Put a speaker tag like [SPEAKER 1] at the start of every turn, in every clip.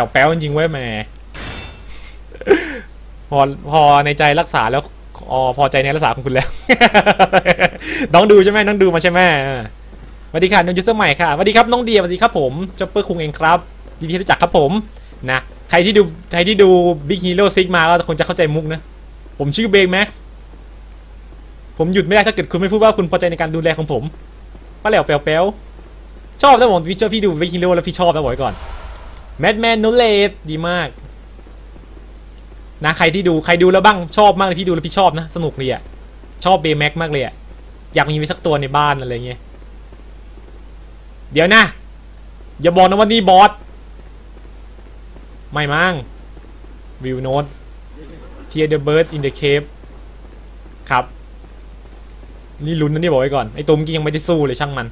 [SPEAKER 1] แป๋วแป๋วจริงเว้ยแม่พอพอในใจรักษาแล้วอ๋อพอใจในรักษาของคุณแล้ว น้องดูใช่ไหมน้องดูมาใช่ไหมสวัสดีค่ะน้องยูเซอร์ใหม่ค่ะสวัสดีครับน้องเดียสวัสดีครับผมจ็อปเปอร์คุงเองครับยินดีที่รู้จักครับผมนะใครที่ดูใครที่ดู Big Hero 6มาก็คงจะเข้าใจมุกนะ ผมชื่อเบงแม็กซ์ผมหยุดไม่ได้ถ้าเกิดคุณไม่พูดว่าคุณพอใจในการดูแลของผมป้าแหลวแปลวแปลวชอบนะผมวิเจอร์พี่ดู Big Hero แล้วพี่ชอบนะบอกไว้ก่อน แมดแมนโนเลดดีมาก นะใครที่ดูใครดูแล้วบ้างชอบมากเลยพี่ดูแล้วพี่ชอบนะ สนุกเลยอะชอบเบย์แม็กมากเลยอะอยากมีไว้สักตัวในบ้านอะไรเงี้ยเดี๋ยวนะ อย่าบอกนะว่านี่บอสไม่มั้งวิวโนตเทียเดอร์เบิร์ดอินเดอะเคฟครับ นี่ลุ้นนะนี่บอกไว้ก่อน ไอ้ตัวเมื่อกี้ยังไม่ได้สู้เลยช่างมัน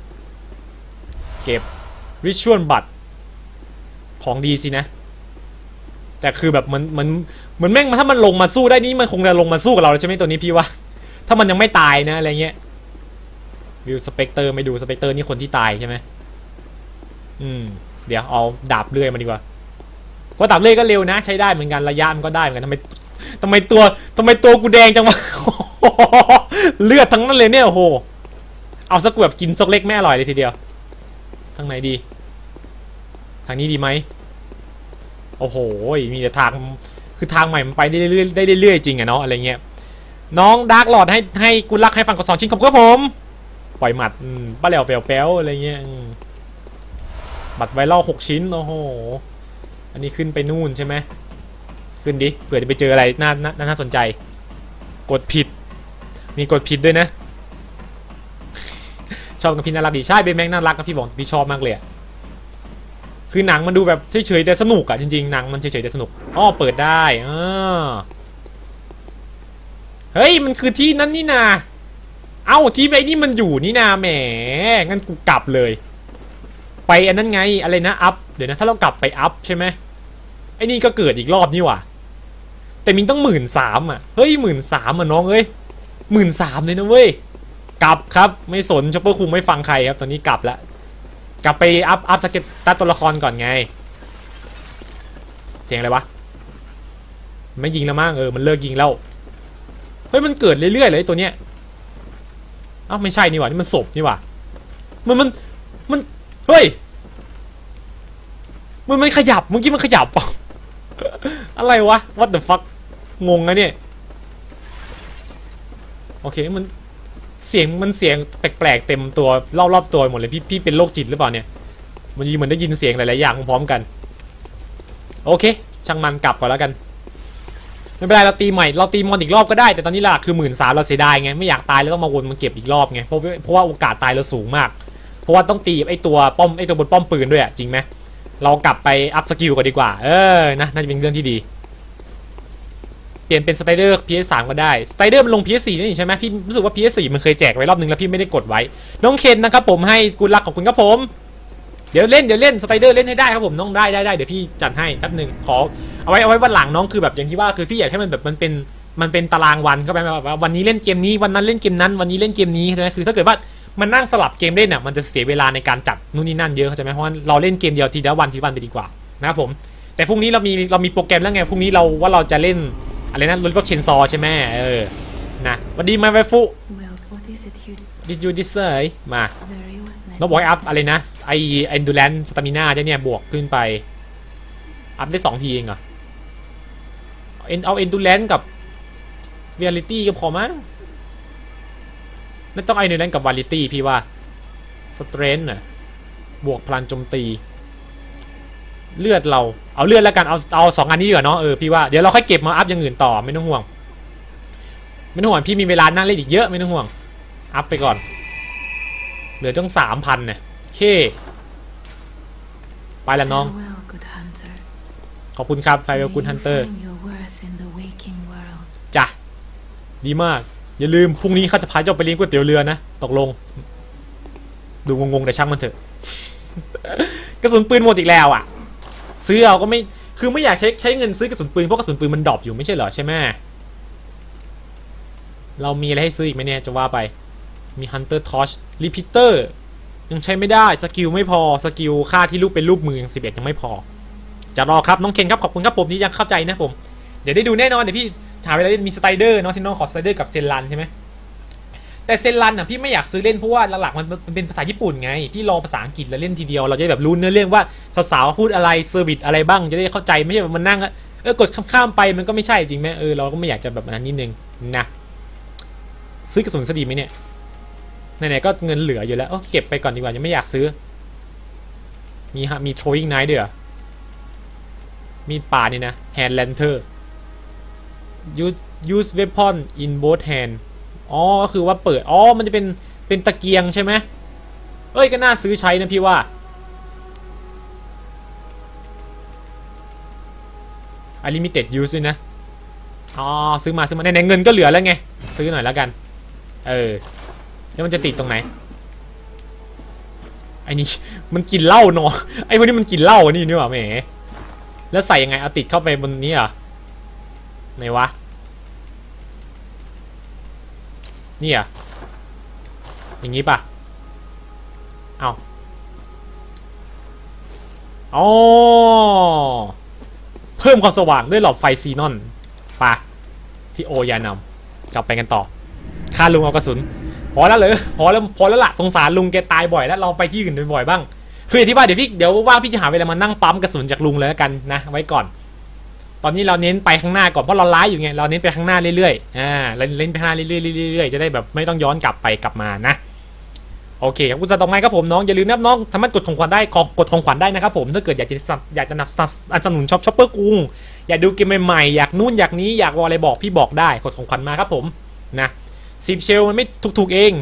[SPEAKER 1] เก็บริชวลบัต ของดีสินะ แต่คือแบบมันมันเหมือนแม่งถ้ามันลงมาสู้ได้นี่มันคงจะลงมาสู้กับเราแล้วใช่ไหมตัวนี้พี่ว่า ถ้ามันยังไม่ตายนะอะไรเงี้ยวิวสเปกเตอร์ไม่ดูสเปกเตอร์นี่คนที่ตายใช่ไหมอืม เดี๋ยวเอาดาบเลื่อยมาดีกว่าเพราะดาบเลื่อยก็เร็วนะ ใช้ได้เหมือนกันระยะมันก็ได้เหมือนกันทำไมทำไมตัวทำไมตัวกูแดงจังวะเลือดทั้งนั้นเลยเนี่ยโอ้โหเอาสักแบบกินซกเล็กไม่อร่อยเลยทีเดียวทางไหนดี ทางนี้ดีไหม โอ้โห มีแต่ทางคือทางใหม่มันไปได้เรื่อยๆได้เรื่อยๆจริงอะเนาะอะไรเงี้ยน้องดาร์กหลอดให้ให้กุลักให้ฟังกดสองชิ้นขอบคุณครับผมปล่อยหมัดป้าแหลวแป๋วอะไรเงี้ยอืมบัตรไวรัลหกชิ้นโอ้โหอันนี้ขึ้นไปนู่นใช่ไหมขึ้นดิเผื่อจะไปเจออะไรน่าน่าน่าสนใจ กดผิด มีกดผิดด้วยนะ ชอบกับพี่น่ารักดีใช่เบนแม็กน่ารักกับพี่บอกพี่ชอบมากเลยอะ คือหนังมันดูแบบเฉยๆแต่สนุกอะจริงๆหนังมันเฉยๆแต่สนุกอ๋อเปิดได้อ่าเฮ้ยมันคือที่นั้นนี่นาเอ้าที่ไอ้นี่มันอยู่นี่นาแหมงั้นกูกลับเลย ไปอันนั้นไงอะไรนะอัพเดี๋ยวนะถ้าเรากลับไปอัพใช่ไหมไอ้นี่ก็เกิดอีกรอบนี่ว่าแต่มิงต้องหมื่นสามอะเฮ้ยหมื่นสามอะน้องเอ้ยหมื่นสามเลยนะเว้ยกลับครับไม่สนช็อปเปอร์คุงไม่ฟังใครครับตอนนี้กลับแล้ว กลับไปอัพอัพสเก็ตตัดตัวละครก่อนไง เสียงอะไรวะ ไม่ยิงแล้วมั้งเออ มันเลิกยิงแล้ว เฮ้ย มันเกิดเรื่อยๆเลยตัวเนี้ยอ้าวไม่ใช่นี่หว่า นี่มันศพนี่หว่า มันมันมัน เฮ้ย มันมันขยับ เมื่อกี้มันขยับเปล่าอะไรวะ what the fuck งงนะเนี่ย โอเค มัน เสียงมันเสียงแปลกๆเต็มตัวรอบๆตัวหมดเลยพี่พี่เป็นโรคจิตหรือเปล่าเนี่ยมันยีเหมือนได้ยินเสียงหลายๆอย่างพร้อมกัน โอเค ช่างมันกลับก่อนแล้วกันไม่เป็นไรเราตีใหม่เราตีมอนอีกรอบก็ได้แต่ตอนนี้หลักคือหมื่นสามเราเสียดายไงไม่อยากตายแล้วต้องมาวนมันเก็บอีกรอบไงเพราะเพราะว่าโอกาสตายเราสูงมาก เพราะว่าต้องตีไอตัวป้อมไอตัวบนป้อมปืนด้วยอะจริงไหมเรากลับไปอัพสกิลกันดีกว่า เออนะน่าจะเป็นเรื่องที่ดี เปลี่ยนเป็นสไตเดอร์ PS3 ก็ได้สไตเดอร์มันลง PS4 นี่ใช่ไหมพี่รู้สึกว่า PS4 มันเคยแจกไว้รอบนึงแล้วพี่ไม่ได้กดไว้ น้องเคนนะครับผมให้กุลลักของคุณครับผม เดี๋ยวเล่นเดี๋ยวเล่นสไตเดอร์เล่นให้ได้ครับผมน้องได้ได้ได้เดี๋ยวพี่จัดให้แป๊บหนึ่งขอเอาไว้เอาไว้วันหลังน้องคือแบบอย่างที่ว่าคือพี่อยากให้มันแบบมันเป็นมันเป็นตารางวันเข้าไปแบบว่าวันนี้เล่นเกมนี้วันนั้นเล่นเกมนั้น วันนี้เล่นเกมนี้ใช่ไหมคือถ้าเกิดว่ามันนั่งสลับเกมเล่นอะมันจะเสียเวลาในการจัดนู่นนี่นั่นเยอะเข้าใจไหมเพราะเราเล่นเกมเดียวทีละวันทีละวันไปดีกว่านะครับผมแต่พรุ่งนี้เรามีเรามีโปรแกรมแล้วไงพรุ่งนี้เราว่าเราจะเล่น อะไรนะรถพวกเชนซอใช่ไหมเออนะสวัสดีมาไวฟุ
[SPEAKER 2] Well, what is it you
[SPEAKER 1] did you this เลยมา
[SPEAKER 2] very well?
[SPEAKER 1] น้องบอกให้อัพอะไรนะไอ endurance stamina เจ้าเนี่ยบวกขึ้นไป อัพได้สองทีเองเหรอเอา End- เอา endurance กับ reality ก็พอมั้งไม่ต้อง endurance กับ reality พี่ว่า strength น่ะบวกพลังโจมตี เลือดเราเอาเลือดแล้วกันเอาเอาสองอันนี้ดีกว่าเนาะเออพี่ว่าเดี๋ยวเราค่อยเก็บมาอัพอย่างอื่นต่อไม่ต้องห่วงไม่ต้องห่วงพี่มีเวลานั่งเล่นอีกเยอะไม่ต้องห่วงอัพไปก่อน เหลือตั้งสามพันเนี่ยโอเคไปละน้อง
[SPEAKER 2] Farewell, good hunter.
[SPEAKER 1] ขอบคุณครับไฟเวล
[SPEAKER 2] May
[SPEAKER 1] คุณ
[SPEAKER 2] you
[SPEAKER 1] ฮันเตอร์
[SPEAKER 2] find your worth in the waking world.
[SPEAKER 1] จ้ะดีมาก อย่าลืมพรุ่งนี้เขาจะพาเจ้าไปเลี้ยงก๋วยเตี๋ยวเรือนะตกลง ดูงงๆแต่ช่างมันเถอะกระสุนปืนหมดอีกแล้วอะ ซื้อเอาก็ไม่คือไม่อยากใช้ใช้เงินซื้อกระสุนปืนเพราะกระสุนปืนมันดรอปอยู่ไม่ใช่เหรอใช่ไหมเรามีอะไรให้ซื้ออีกไหมเนี่ยจะว่าไปมี Hunter Torch Repeater ยังใช้ไม่ได้สกิลไม่พอสกิลค่าที่รูปเป็นรูปมือยัง11 ยังไม่พอ จะรอครับน้องเคนครับขอบคุณครับผมที่ยังเข้าใจนะผม เดี๋ยวได้ดูแน่นอนเดี๋ยวพี่ถามเวลาเล่นมีสไตเดอร์เนาะที่น้องขอสไตเดอร์กับเซนรันใช่ไหม แต่เซนรันอะพี่ไม่อยากซื้อเล่นเพราะว่าหลักๆมันเป็นภาษาญี่ปุ่นไง พี่รอภาษาอังกฤษแล้วเล่นทีเดียวเราจะแบบรู้เนื้อเรื่องว่าสาวๆพูดอะไรเซอร์วิสอะไรบ้างจะได้เข้าใจไม่ใช่แบบมันนั่งแล้วเออกดข้ามๆไปมันก็ไม่ใช่จริงไหมเออเราก็ไม่อยากจะแบบนั้นนิดนึงนะซื้อกระสุนสดีไหมเนี่ยไหนๆก็เงินเหลืออยู่แล้วเก็บไปก่อนดีกว่ายังไม่อยากซื้อ มีฮะมี throwing knife ด้วยมีป่านี่นะ hand lantern use use weapon in both hand อ๋อก็คือว่าเปิด อ๋อ มันจะเป็น เป็นตะเกียงใช่ไหมเอ้ย ก็น่าซื้อใช้นะพี่ว่า unlimited use ด้วยนะ อ๋อ ซื้อมาซื้อมาในเงินก็เหลือแล้วไง ซื้อหน่อยแล้วกัน เออ แล้วมันจะติดตรงไหน ไอ้นี่ มันกินเหล้าเนอะไอ้พวกนี้มันกินเหล้านี่นี่หว่าแหม แล้วใส่ยังไง เอาติดเข้าไปบนนี้เหรอไหนวะ นี่อะอย่างนี้ปะเอาอ๋อเพิ่มความสว่างด้วยหลอดไฟซีนอนปะที่โอยานำกลับไปกันต่อฆ่าลุงเอากระสุน พอแล้วเลยพอแล้วพอแล้วละสงสารลุงแกตายบ่อยแล้วเราไปที่อื่นบ่อยบ้างคืออย่างที่ว่าเดี๋ยวพี่เดี๋ยวว่างพี่จะหาเวลามานั่งปั๊มกระสุนจากลุงเลยแล้วกันนะไว้ก่อน ตอนนี้เราเน้นไปข้างหน้าก่อนเพราะเราไล่อยู่ไงเราเน้นไปข้างหน้าเรื่อยๆอ่าเราเน้นไปข้างหน้าเรื่อยๆเรื่อยๆจะได้แบบไม่ต้องย้อนกลับไปกลับมานะโอเคครับคุณจะตรงไงครับผมน้องอย่าลืมนะครับน้องสามารถกดของขวัญได้ขอกดของขวัญได้นะครับผมถ้าเกิดอยากจะสนับอยากจะนับสนับสนุนช็อปช็อปเปอร์กุ้งอยากดูเกมใหม่ๆอยากนู่นอยากนี้อยากวอลอะไรบอกพี่บอกได้กดของขวัญมาครับผมนะสิบเชลมันไม่ถูกๆเอง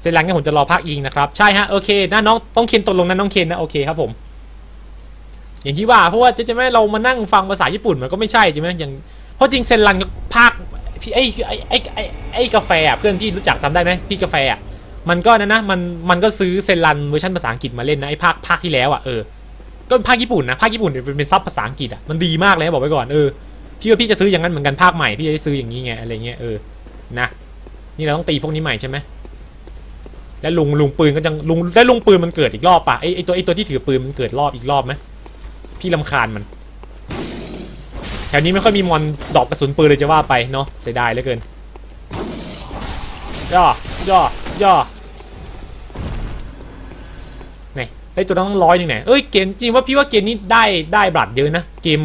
[SPEAKER 1] เซนลังงั้ผมจะรอภาคอิงนะครับใช่ฮะโอเคนะน้องต้องเคนตกลงนะน้องเคนนะโอเคครับผม อย่างที่ว่าเพราะว่าจะจะไม่เรามานั่งฟังภาษาญี่ปุ่นมันก็ไม่ใช่ใช่ไหมอย่างเพราะจริงเซนรันกับภาคพี่ไอ้ไอ้ไอ้ไอ้ไอ้กาแฟอะเพื่อนที่รู้จักจำได้ไหมพี่กาแฟอะมันก็นะนะมันมันก็ซื้อเซนรันเวอร์ชันภาษาอังกฤษมาเล่นนะไอ้ภาคภาคที่แล้วอะเออก็เป็นภาคญี่ปุ่นนะภาคญี่ปุ่นเนี่ยเป็นซับภาษาอังกฤษอะมันดีมากเลยบอกไว้ก่อนเออพี่ว่าพี่จะซื้ออย่างนั้นเหมือนกันภาคใหม่พี่จะได้ซื้ออย่างนี้ไงอะไรเงี้ยเออนะนี่เราต้องตีพวกนี้ใหม่ใช่ไหมแล้วลุงลุงปืนก็ยังลุงแล้วลุงปืนมันเกิดอีกรอบปะไอไอตัวไอตัวที่ถือปืนมันเกิดรอบอีกรอบไหม พี่ลำคาญมัน แถวนี้ไม่ค่อยมีมอนดอกกระสุนปืนเลยจะว่าไปเนาะเสียดายเหลือเกิน ย่อย่อย่อไหนได้ตัวต้องร้อยหนึ่งไหนเอ้ยเกมจริงว่าพี่ว่าเกมนี้ได้ได้บลัดเยอะนะ เกม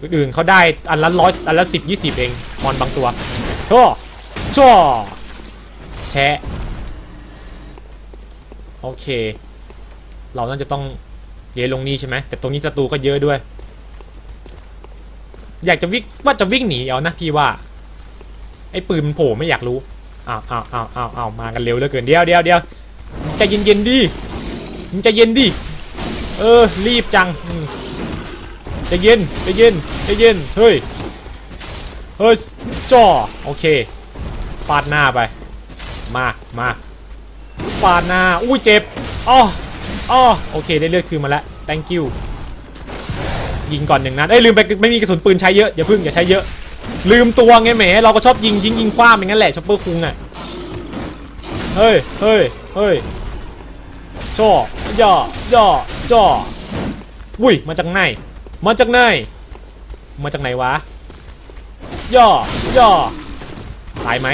[SPEAKER 1] อื่นๆเขาได้อันละร้อยอันละสิบยี่สิบเองมอนบางตัวโช่ช่อแชะโอเค เราน่าจะต้อง เลี้ยลงนี่ใช่ไหมแต่ตรงนี้ศัตรูก็เยอะด้วย อยากจะวิ่งว่าจะวิ่งหนีเอานะพี่ว่า ไอ้ปืนมันโผล่ไม่อยากรู้อ้าวอ้าวอ้าวอ้าวอ้าวมากันเร็วเหลือเกินเดียวเดียวเดียวใจเย็นเย็นดิมึงใจเย็นดิเออรีบจังใจเย็นใจเย็นใจเย็นเฮ้ยเฮ้ยจ่อโอเคฟาดหน้าไป มามาฟาดหน้าอุ้ยเจ็บอ๋อ อ๋อโอเคได้เลือดคืนมาแล้ว thank you ยิงก่อนหนึ่งนัดเอ้ยลืมไปไม่มีกระสุนปืนใช้เยอะอย่าพึ่งอย่าใช้เยอะ ลืมตัวไงแหมเราก็ชอบยิงยิงยิงคว้ามอย่างนั้นแหละช็อปเปอร์คุงอะเฮ้ยเฮ้ยเฮ้ยจ่อย่อย่อจ่ออุ้ยมาจากไหนมาจากไหนมาจากไหนวะย่อย่อตายไหม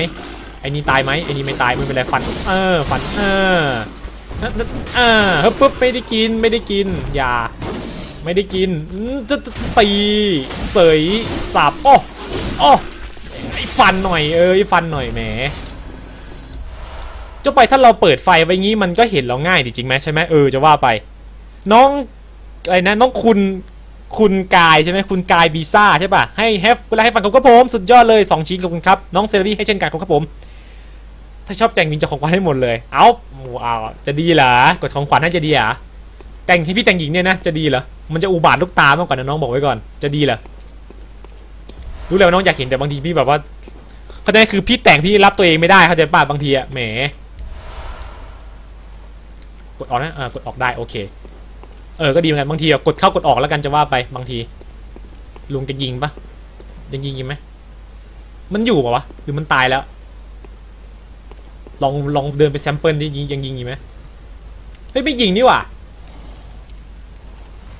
[SPEAKER 1] ไอ้นี่ตายไหมไอ้นี่ไม่ตายไม่เป็นไรฟันเออฟันเออ ออเฮ้ยปุ๊บไม่ได้กินไม่ได้กินอย่าไม่ได้กินจะตีเสยสับอ้ออ้อไอ้ฟันหน่อยเออไอ้ฟันหน่อยแหมจ้าไปถ้าเราเปิดไฟไว้งี้มันก็เห็นเราง่ายดิจริงไหมใช่ไหมเออจะว่าไป น้องอะไรนะน้องคุณคุณกายใช่ไหมคุณกายบีซ่าใช่ป่ะให้แฮฟก็ให้ฟังครับผมสุดยอดเลยสองชิ้นขอบคุณครับ น้องเซรีให้เช่นกันครับผม ถ้าชอบแต่งหญิงจะของขวัญให้หมดเลยเอา โอ้เอาจะดีเหรอกดของขวัญให้จะดีเหรอแต่งที่พี่แต่งหญิงเนี่ยนะจะดีเหรอมันจะอุบาทลูกตามากกว่านะน้องบอกไว้ก่อน จะดีเหรอรู้แล้วาน้องอยากเห็นแต่บางทีพี่แบบว่าเข้าใจคือพี่แต่งพี่รับตัวเองไม่ได้เข้าใจป่ะบางทีอะแหมกดออกนะเออกดออกได้โอเค เออก็ดีเหมือนกันบางทีอะกดเข้ากดออกแล้วกันจะว่าไปบางที ลุงจะยิงปะยังยิงยิงไหมมันอยู่ปะวะหรือมันตายแล้ว ลองลองเดินไปแซมเปิลดิยิงยังยิงอยู่ไหมเฮ้ยไม่ยิงนี่หว่า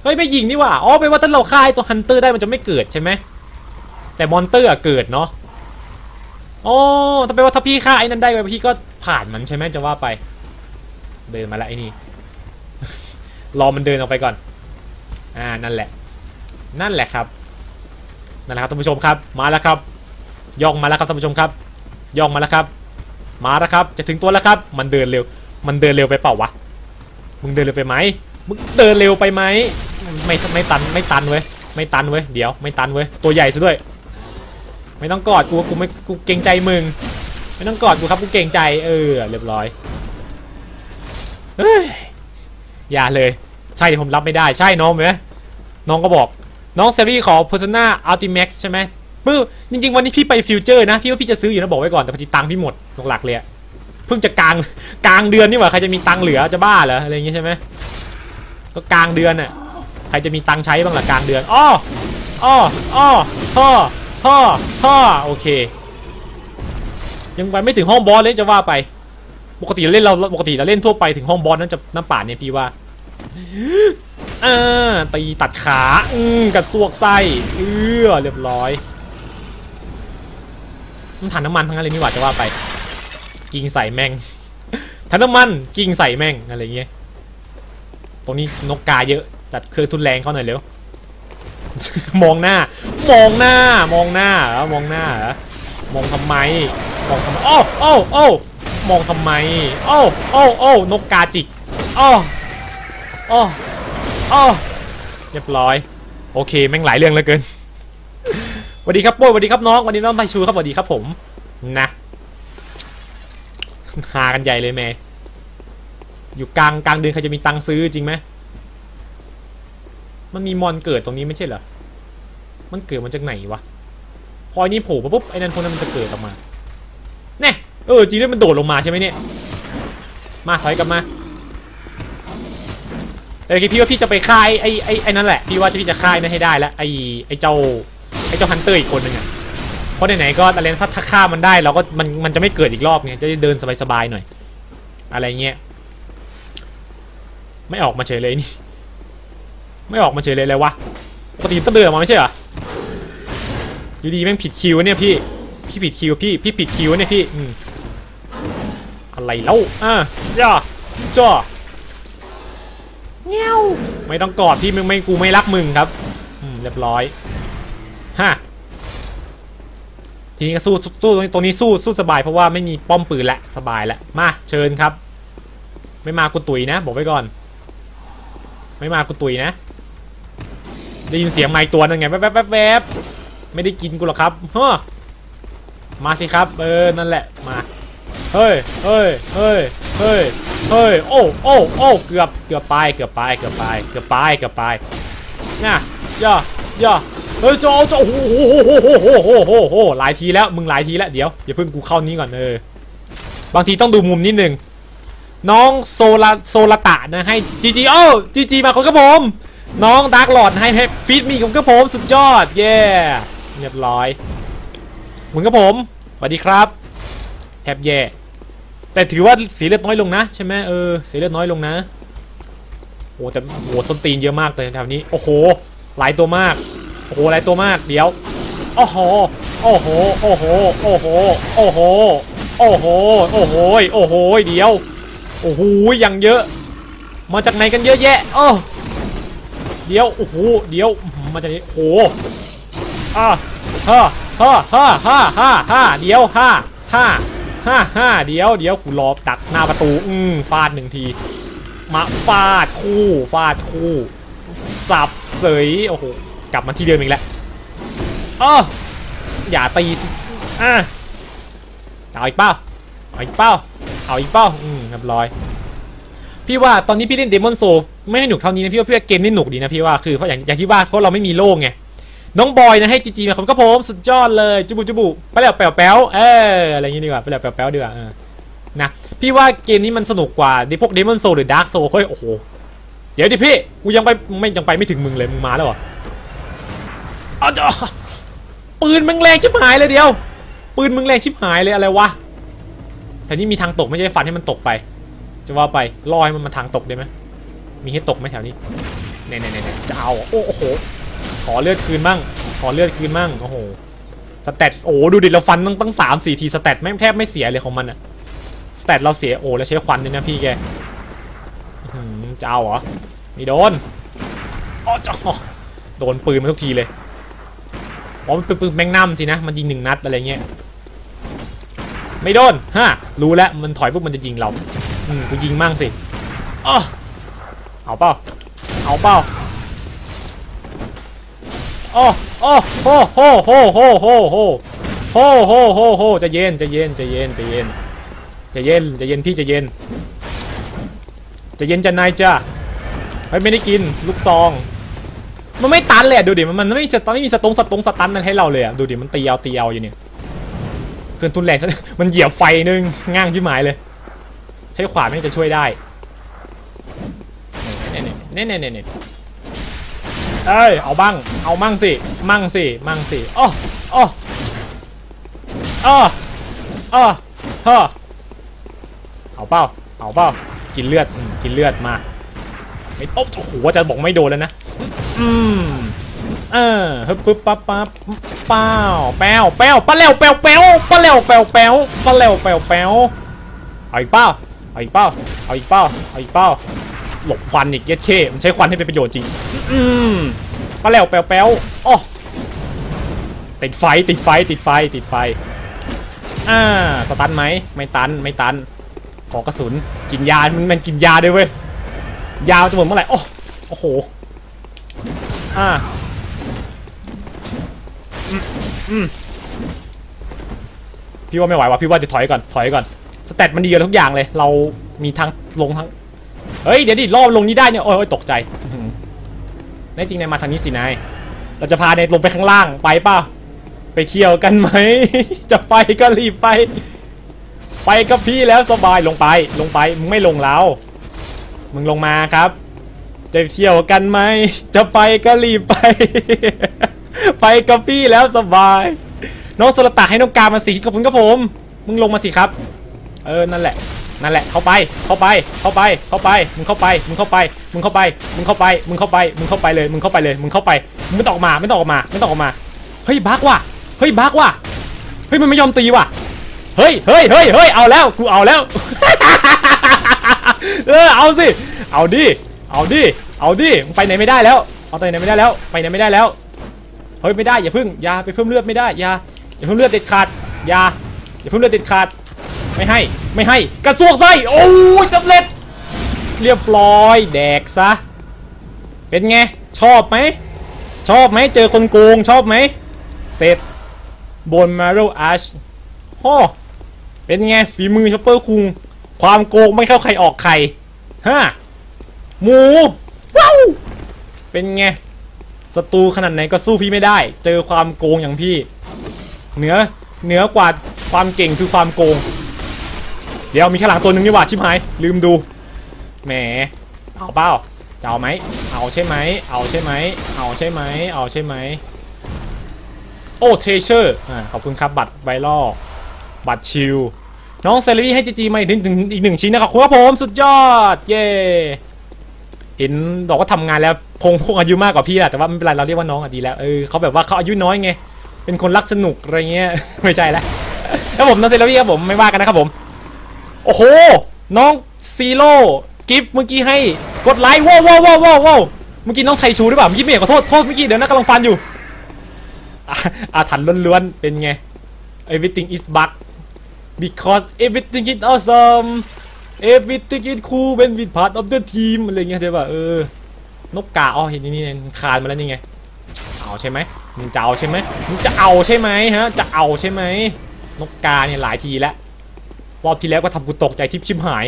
[SPEAKER 1] เฮ้ยไม่ยิงนี่หว่าอ๋อไปลว่าถ้าเราฆ่าไอ้ตัวฮันเตอร์ได้มันจะไม่เกิดใช่ไหมแต่มอนเตอร์อะเกิดเนาะอ๋อถ้าไปลว่าถ้าพี่ฆ่าไอ้นั้นได้ไปพี่ก็ผ่านมันใช่ไหมจะว่าไป เดินมาแล้วไอ้นี่รอมันเดินออกไปก่อน อ่า นั่นแหละ นั่นแหละครับ นั่นแหละครับท่านผู้ชมครับ มาแล้วครับ ย่องมาแล้วครับท่านผู้ชมครับ ย่องมาแล้วครับ มาแล้วครับ จะถึงตัวแล้วครับ มันเดินเร็ว มันเดินเร็วไปเปล่าวะ มึงเดินเร็วไปไหมมึงเดินเร็วไปไหมไม่ไม่ตันไม่ตันเว้ย ไม่ตันเว้ย เดี๋ยวไม่ตันเว้ย ตัวใหญ่ซะด้วย ไม่ต้องกอดกู กูไม่ กูเกรงใจมึง ไม่ต้องกอดกูครับ กูเกรงใจ เออ เรียบร้อยเฮ้ยอย่าเลย ใช่ผมรับไม่ได้ ใช่น้องไหมน้องก็บอก น้องเซรีขอ Persona Ultimax ใช่ไหม ปื้อจริง ๆ วันนี้พี่ไปฟิวเจอร์นะ พี่ว่าพี่จะซื้ออยู่นะบอกไว้ก่อนแต่พอดีตังค์พี่หมดหลักๆเลยเพิ่งจะกลางกลางเดือนนี่หว่าใครจะมีตังค์เหลือจะบ้าเหรออะไรอย่างงี้ใช่ไหมก็กลางเดือนน่ะใครจะมีตังค์ใช้บ้างล่ะกลางเดือนอ้ออ้ออ้อท่อท่อท่อโอเค ยังไปไม่ถึงห้องบอสเลยจะว่าไปปกติเล่นเราปกติเราเล่นทั่วไปถึงห้องบอสนั้นจะน้ำป่าเนี่ยพี่ว่าอ่าตีตัดขา อืมกระซวกไส้เออเรียบร้อย มันถังน้ำมันทั้งนั้นเลยนี่หว่าจะว่าไป กิงใส่แม่งถังน้ำมันกิงใส่แม่งอะไรเงี้ยตรงนี้นกกาเยอะจัดเครื่องทุนแรงเขาหน่อยเร็วมองหน้า มองหน้า มองหน้าเหรอมองหน้าเหรอมองทำไม มองทำไมโอ้โอ้โอ้มองทำไมโอ้โอ้โอ้นกกาจิกโอ้โอ้โอ้เรียบร้อย โอเค แม่งหลายเรื่องเหลือเกิน สวัสดีครับโป้ยสวัสดีครับน้องวันนี้น้องไทชูครับสวัสดีครับผมนะหากันใหญ่เลยแม่อยู่กลางกลางเดือนใครจะมีตังค์ซื้อจริงไหมมันมีมอนเกิดตรงนี้ไม่ใช่เหรอมันเกิดมาจากไหนวะพออันนี้โผล่มาปุ๊บไอ้นั่นพวกนั้นมันจะเกิดออกมาแน่เออจริงด้วยมันโดดลงมาใช่ไหมเนี่ยมาถอยกลับมาแต่คิดพี่ว่าพี่จะไปฆ่าไอ้ไอ้ไอ้ไอ้นั่นแหละพี่ว่าพี่จะฆ่าไอ้นั่นให้ได้แล้วไอ้ไอ้เจ้า ไอ้เจ้าฮันเตอร์อีกคนหนึ่งอะเพราะไหนๆก็อะไรถ้าถ้าฆ่ามันได้เราก็มันมันจะไม่เกิดอีกรอบไงจะได้เดินสบายๆหน่อย อะไรเงี้ยไม่ออกมาเฉยเลยนี่ ไม่ออกมาเฉยเลยเลยวะปกติต้องเดินออกมาไม่ใช่เหรออยู่ดีแม่งผิดคิวเนี่ยพี่พี่ผิดคิวพี่พี่ผิดคิวเนี่ยพี่อืมอะไรแล้วอะย่าจ้าเงี้ยวไม่ต้องกอดพี่มึงไม่กูไม่รักมึงครับอืมเรียบร้อย ฮะทีนี้ก็สู้สู้ตรงนี้ตรงนี้สู้สู้สบายเพราะว่าไม่มีป้อมปืนละสบายละมาเชิญครับ ไม่มากูตุยนะ บอกไว้ก่อน ไม่มากูตุยนะ ได้ยินเสียงไม้ตัวนั่นไงแวบแวบแวบแวบไม่ได้กินกูหรอกครับฮ้อมาสิครับ เออนั่นแหละมาเฮ้ยเฮ้ยเฮ้ยเฮ้ยเฮ้ยโอ้โอ้โอ้เกือบเกือบไปเกือบไปเกือบไปเกือบไปเกือบไปน่ะย่าย่า เฮ้ยโจโจโอ้โหโหโหโหโหโหหลายทีแล้วมึงหลายทีแล้วเดี๋ยวอย่าเพิ่งกูเข้านี้ก่อนเออบางทีต้องดูมุมนิดนึงน้องโซลาโซลาตะนะให้จีจีโอ้จีจีมาคนกับผมน้องดาร์กหลอดให้ฟีดมีผมกับผมสุดยอดเย้เรียบร้อยมึงกับผมสวัสดีครับแทบแย่แต่ถือว่าสีเลือดน้อยลงนะใช่ไหมเออสีเลือดน้อยลงนะโอ้แต่โหส้นตีนเยอะมากเลยแถวนี้โอ้โหหลายตัวมาก โอ้โหหลายตัวมากเดี๋ยวโอ้โหโอ้โหโอ้โหโอ้โหโอ้โหโอ้โหโอ้โหโอ้โหเดี๋ยวโอ้โหยังเยอะ มาจากไหนกันเยอะแยะโอ้เดี๋ยวโอ้โหเดี๋ยวมาจากไหนโอ้โหอะฮ่าฮ่าฮ่าฮ่าฮ่าฮ่าเดี๋ยวฮ่าฮ่าห้าห้าเดี๋ยวเดี๋ยวกูรอดักหน้าประตูอืมฟาดหนึ่งทีมาฟาดคู่ฟาดคู่สับเสยโอ้โห กลับมาที่เดิมอีกแล้วอ้ออย่าตีสิอะเอาอีกเป้าเอาอีกเป้าเอาอีกเป้าอืมเรียบร้อย พี่ว่าตอนนี้พี่เล่นเดมอนโซไม่ให้หนุกเท่านี้นะพี่ว่าพี่ว่าเกมนี่หนุกดีนะพี่ว่าคือเพราะอย่างอย่างที่ว่าเพราะเราไม่มีโล่ไงน้องบอยนะให้จีจีมาผมก็ผมสุดยอดเลยจุบุจุบุไปแล้วแป๋วแป๋วเอออะไรอย่างงี้ดีกว่าไปแล้วแป๋วแป๋วดีกว่าเออนะพี่ว่าเกมนี้มันสนุกกว่าดิพวกเดมอนโซหรือดาร์กโซเฮ้ยโอ้โหเดี๋ยวดิพี่กูยังไปไม่ยังไปไม่ถึงมึงเลยมึงมาแล้วเหรอ อาจ้ะปืนมึงแรงชิบหายเลยเดียว ปืนมึงแรงชิบหายเลยอะไรวะแถวนี้มีทางตกไม่ใช่ฟันให้มันตกไป จะว่าไปล่อให้มันมาทางตกได้ไหมมีให้ตกไหมแถวนี้เนี่ยเนี่ยเนี่ยจะเอาโอ้โหขอเลือดคืนมั่งขอเลือดคืนมั่งโอ้โหสเตตโอ้ดูดิเราฟันตั้งตั้งสามสี่ทีสเตตแม่งแทบไม่เสียเลยของมันอะสเตตเราเสียโอ้แล้วใช้ควันด้วยนะพี่แกอื้อหือจะเอาเหรอมีโดนอ๋อจะโดนปืนมาทุกทีเลย อ๋อมันเป็นปืนแมงนัมสินะ มันยิงหนึ่งนัดอะไรเงี้ย ไม่โดนฮะรู้แล้ว มันถอยปุ๊บมันจะยิงเรา อืมกูยิงมั่งสิอ้อเอาเปล่าเอาเปล่าโอ้โอ้โหโหโหโหโหโหโหโหโหโหจะเย็นจะเย็นจะเย็นจะเย็นจะเย็นจะเย็นพี่จะเย็นจะเย็นจะนายจ้าเฮ้ยไม่ได้กินลูกซอง มันไม่ตันเลยดูดิมันมันไม่มีสตไม่มีสตงสตงสตันนั่นให้เราเลยอะดูดิมันตีเอาตีเอาอยู่เนี่ยเกินทุนแรงมันเหยียบไฟนึงง่างที่หมายเลย ใช้ขวานไม่จะช่วยได้เน่เน่เน่เน่เน่เน่เอ้ยเอาบ้างเอามั่งสิมั่งสิมั่งสิอ้ออ้ออ้ออ้อฮะเอาเปล่าเอาเปล่ากินเลือดกินเลือดมาไม่โอ้โหจะบอกไม่โดนแล้วนะ อืมเออฮึบปึ๊บปั๊บปั๊บเป้าแป้วแป้วปะแล้วแป้วแป้วปะแล้วแป้วแป้วปะแล้วแป้วแป้วเอาอีกเป้าเอาอีกเป้าเอาอีกเป้าเอาอีกเป้าหลบควันอีกเย็ดเคมันใช้ควันให้เป็นประโยชน์จริง อืมปะแล้วแป้วแป้วอ๋อติดไฟติดไฟติดไฟติดไฟอ่าสตันไหมไม่ตันไม่ตันขอกระสุนกินยามันมันกินยาด้วยเว้ยยาวจะหมดเมื่อไหร่โอ้โอ้โห อ่าอืมอมพี่ว่าไม่ไหวว่ะพี่ว่าจะถอยก่อนถอยก่อนสเตตมันดีกันทุกอย่างเลย เรามีทั้งลงทั้งเฮ้ยเดี๋ยวดิรอบลงนี้ได้เนี่ยโอ้ยตกใจแน่จริงนายมาทางนี้สินายเราจะพานายลงไปข้างล่างไปเปล่าไปเที่ยวกันไหม จะไปก็รีบไป ไปกับพี่แล้วสบายลงไปลงไปมึงไม่ลงแล้ว มึงลงมาครับ จะเที่ยวกันไหม จะไปก็รีบไป ไปกับพี่แล้วสบาย น้องสลตาให้น้องกามาสิขอบคุณครับผม มึงลงมาสิครับ เออ นั่นแหละ นั่นแหละ เข้าไป เข้าไป เข้าไป เข้าไป มึงเข้าไป มึงเข้าไป มึงเข้าไป มึงเข้าไป มึงเข้าไป มึงเข้าไปเลย มึงเข้าไปเลย มึงเข้าไป มึงไม่ต้องออกมา ไม่ต้องออกมา ไม่ต้องออกมา เฮ้ยบักว่ะ เฮ้ยบักว่ะ เฮ้ยมันไม่ยอมตีว่ะ เฮ้ย เฮ้ย เฮ้ย เฮ้ย เอาแล้ว กูเอาแล้ว เออ เอาสิ เอาดิ เอาดิ เอาดิมึงไปไหนไม่ได้แล้ว เอาไปไหนไม่ได้แล้ว ไปไหนไม่ได้แล้ว เฮ้ยไม่ได้อย่าพึ่งอย่าไปเพิ่มเลือดไม่ได้อย่าอย่าเพิ่มเลือดเด็ดขาดอย่าอย่าเพิ่มเลือดเด็ดขาด ไม่ให้ ไม่ให้ กระซวกไส้โอ้ยสำเร็จ เรียบร้อย แดกซะ เป็นไง ชอบไหม ชอบไหม เจอคนโกงชอบไหม เสร็จบนมาร์โรอาชโอ้เป็นไง ฝีมือชอปเปอร์คุง ความโกงไม่เข้าใครออกใครฮะ หมูว้าวเป็นไงศัตรูขนาดไหนก็สู้พี่ไม่ได้ เจอความโกงอย่างพี่ เหนือเหนือกว่าความเก่งคือความโกง เดี๋ยวมีข้างหลังตัวหนึงนี่หว่าชิบหาย ลืมดูแหมเอาเปล่าจะเอาไหมเอาใช่ไหมเอาใช่ไหมเอาใช่ไหมเอาใช่ไหมโอ้เทเชอร์อ่าขอบคุณครับบัตรไวรัลบัตรชิลน้องเซเลรี่ให้จีจีมาอีกถึงถึงอีกหนึ่งชิ้นนะครับคุณครับผมสุดยอด เย้ เห็นบอกว่าทำงานแล้วคงคงอายุมากกว่าพี่แหละแต่ว่าไม่เป็นไรเราเรียกว่าน้องอะดีแล้วเออเขาแบบว่าเขาอายุน้อยไงเป็นคนรักสนุกอะไรเงี้ยไม่ใช่แล้วครับผมน้องเซเลรี่ครับผมไม่ว่ากันนะครับผม โอ้โห น้องซีโร่กิฟต์เมื่อกี้ให้กดไลค์ว้าวว้าวว้าวว้าวเมื่อกี้น้องไทชูหรือเปล่าเมื่อกี้เมียขอโทษโทษเมื่อกี้เดี๋ยวนะกำลังฟันอยู่อ่อาถรรพ์ล้วนๆเป็นไง everything is bug because everything is awesome everything is cool when we part of the team อะไรเงี้ยใช่ป่ะเออนกกาอ๋อเห็นนี่นี่คานมาแล้วนี่ไงเอาใช่ไหมมึงจะเอาใช่ไหมมึงจะเอาใช่ไหมฮะจะเอาใช่ไหมนกกาเนี่ยหลายทีแล้วรอบที่แล้วก็ทำกูตกใจทิพชิมหาย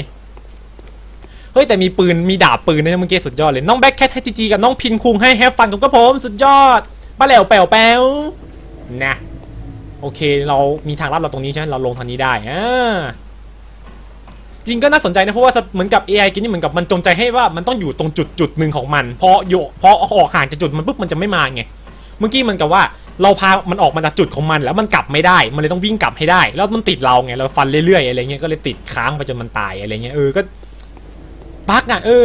[SPEAKER 1] เฮ้ยแต่มีปืนมีดาบปืนนะเมื่อกี้สุดยอดเลยน้องแบ็คแคทให้จีจีกับน้องพินคุงให้แฮฟฟันกับกระผมสุดยอดป้าแหลวแป๋วแป๋วนะโอเคเรามีทางลัดเราตรงนี้ใช่ไหมเราลงทางนี้ได้อ่า จริงก็น่าสนใจนะเพราะว่าเหมือนกับ AI กินนี่เหมือนกับมันจงใจให้ว่ามันต้องอยู่ตรงจุดจุดหนึ่งของมัน พออยู่พอออกห่างจากจุดมันปุ๊บมันจะไม่มาไงเมื่อกี้เหมันกับว่าเราพามันออกมาจากจุดของมันแล้วมันกลับไม่ได้ มันเลยต้องวิ่งกลับให้ได้ แล้วมันติดเราไงเราฟันเรื่อยๆอะไรเงี้ยก็เลยติดค้างไปจนมันตายอะไรเงี้ยเออก็บักอะเออ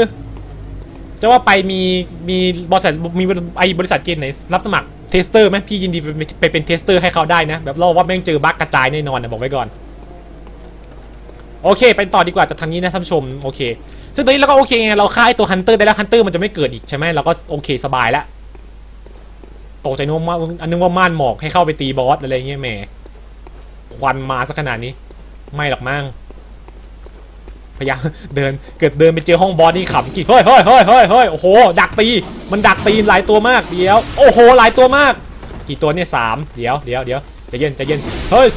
[SPEAKER 1] จะว่าไปมีมีบริษัทมีไอบริษัทเกมไหนรับสมัครเทสเตอร์ไหมพี่ยินดีไปไปเป็นเทสเตอร์ให้เขาได้นะ แบบเราว่าแม่งเจอบั๊กกระจายแน่นอนนะบอกไว้ก่อน โอเค ไปต่อดีกว่าจากทางนี้นะท่านผู้ชมโอเค ซึ่งตอนนี้เราก็โอเคไงเราฆ่าไอ้ตัวฮันเตอร์ได้แล้วฮันเตอร์มันจะไม่เกิดอีกใช่ไหมเราก็โอเคสบายแล้วตกใจนึกว่าอันนึกว่าม่านหมอกให้เข้าไปตีบอสอะไรเงี้ยแหมควันมาสักขนาดนี้ ไม่หรอกมั่งพยายามเดินเกิดเดินไปเจอห้องบอสนี่ขำกี่เฮ้ยเฮ้ยเฮ้ยเฮ้ยเฮ้ยโอ้โหดักตีมันดักตีหลายตัวมากเดี๋ยว โอ้โหหลายตัวมาก กี่ตัวเนี่ยสามเดี๋ยวเดี๋ยวเดี๋ยวใจเย็นใจเย็นเฮ้ย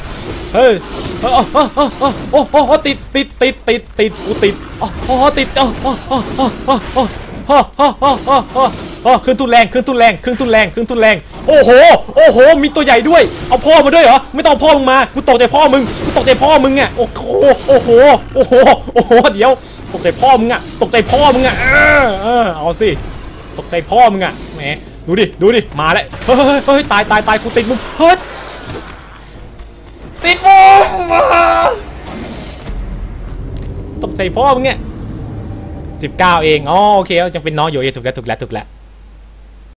[SPEAKER 1] เฮ้ยโอ้โอ้โอ้โอ้โอ้โอ้โอ้ติดติดติดติดติดกูติดโอ้โอ้ติดโอ้โอ้โอ้โอ้โอ้โอ้โอ้โอ้โอ้โอ้โอ้โอ้ขึ้นทุนแรงขึ้นทุนแรงขึ้นทุนแรงขึ้นทุนแรง โอ้โห โอ้โห มีตัวใหญ่ด้วย เอาพ่อมาด้วยเหรอ ไม่ต้องพ่อมึงมา กูตกใจพ่อมึง กูตกใจพ่อมึงอะโอ้โห โอ้โห โอ้โห โอ้โห เดี๋ยว ตกใจพ่อมึงอะ ตกใจพ่อมึงอะ เออเอาสิ ตกใจพ่อมึงอะแหม ดูดิ ดูดิ มาแล้ว เฮ้ยเฮ้ยเฮ้ยตายตายตายกูติดมุมเฮ้ย ติดมุมอ่าตกใจพ่อมึงเนี่ยสิบเก้าเอง อ๋อโอเคยังเป็นน้องอยู่ถูกแล้วถูกแล้วถูกแล้ว